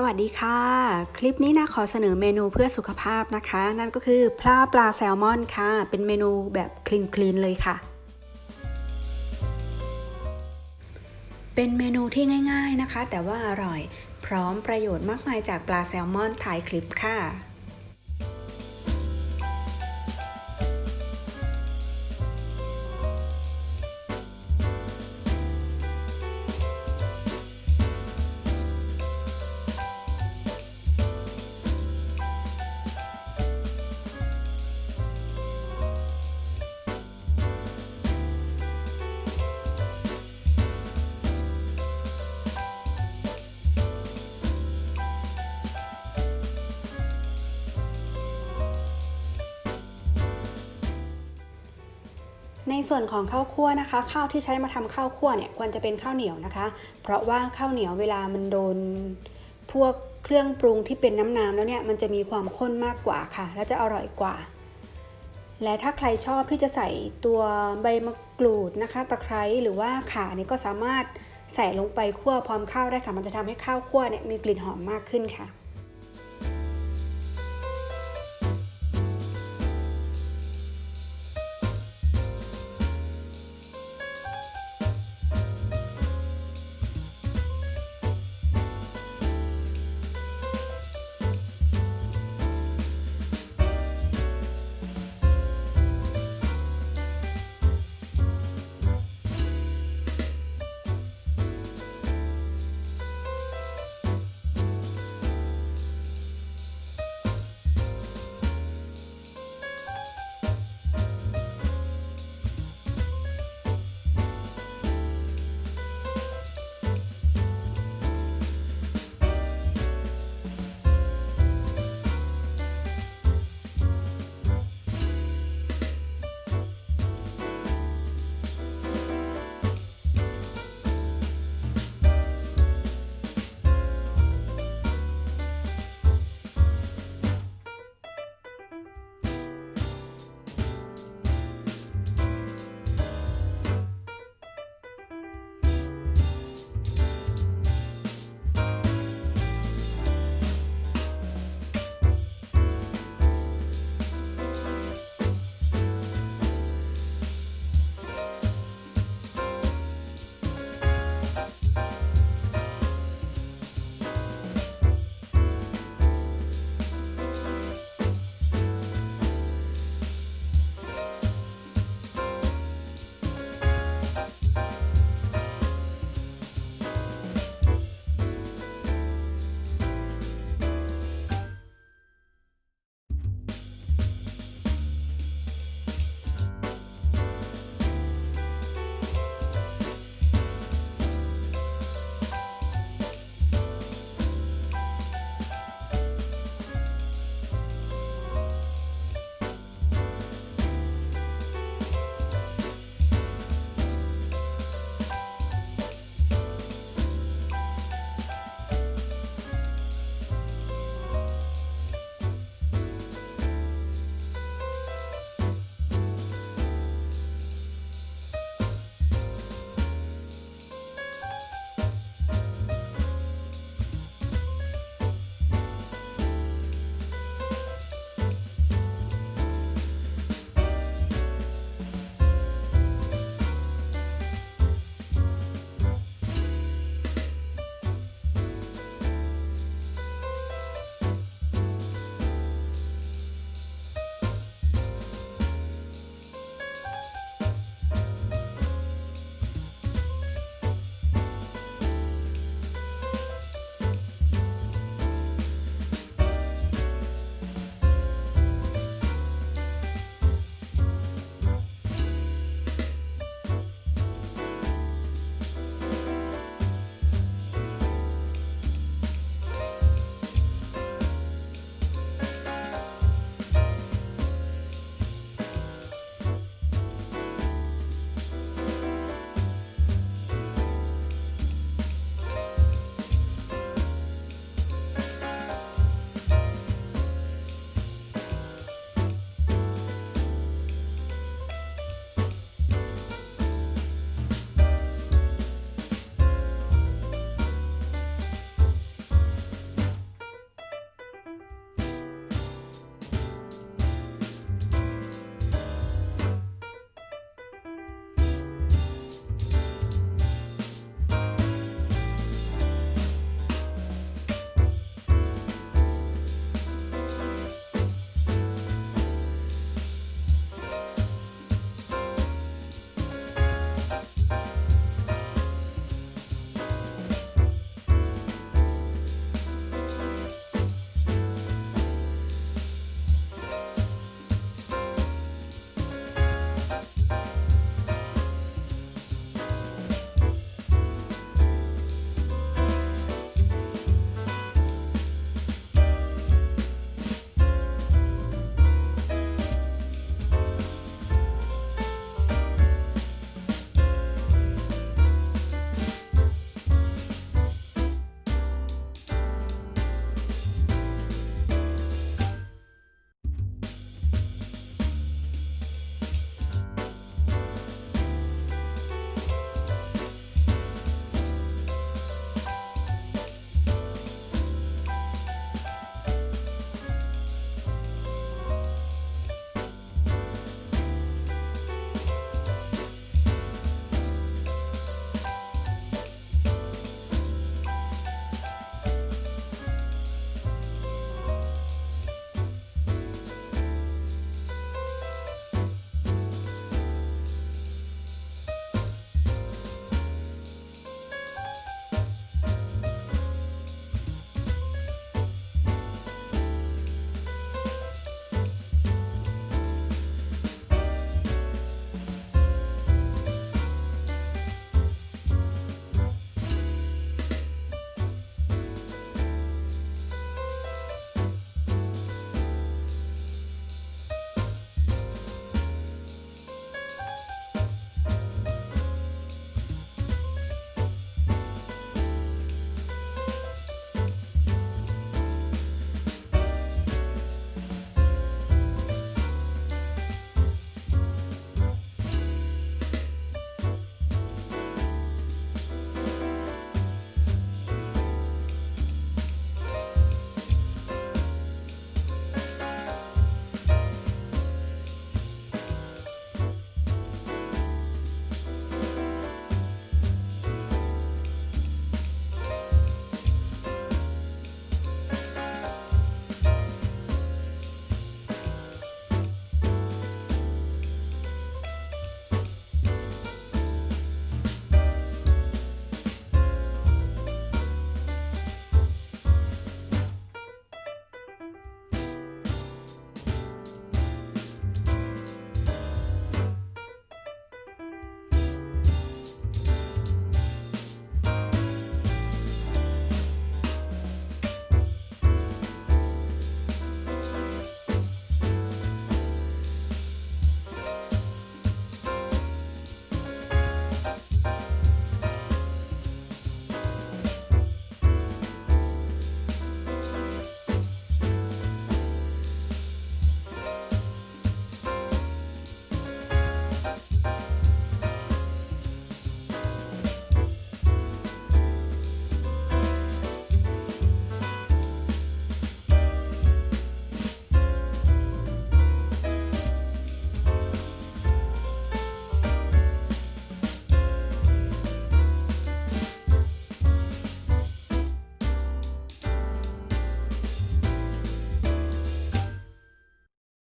สวัสดีค่ะ คลิปนี้นะขอเสนอเมนูเพื่อสุขภาพนะคะ นั่นก็คือปลาปลาแซลมอนค่ะ เป็นเมนูแบบคลีนคลีนเลยค่ะ เป็นเมนูที่ง่าย ๆนะคะ แต่ว่าอร่อย พร้อมประโยชน์มากมายจากปลาแซลมอนถ่ายคลิปค่ะ ในส่วนของข้าวคั่วนะคะ ข้าวที่ใช้มาทำข้าวคั่วเนี่ยควรจะเป็นข้าวเหนียวนะคะ เพราะว่าข้าวเหนียวเวลามันโดนพวกเครื่องปรุงที่เป็นน้ำน้ำแล้วเนี่ยมันจะมีความข้นมากกว่าค่ะ และจะอร่อยกว่า และถ้าใครชอบที่จะใส่ตัวใบมะกรูดนะคะ ตะไคร้หรือว่าข่าเนี่ยก็สามารถใส่ลงไปคั่วพร้อมข้าวได้ค่ะ มันจะทำให้ข้าวคั่วเนี่ยมีกลิ่นหอมมากขึ้นค่ะ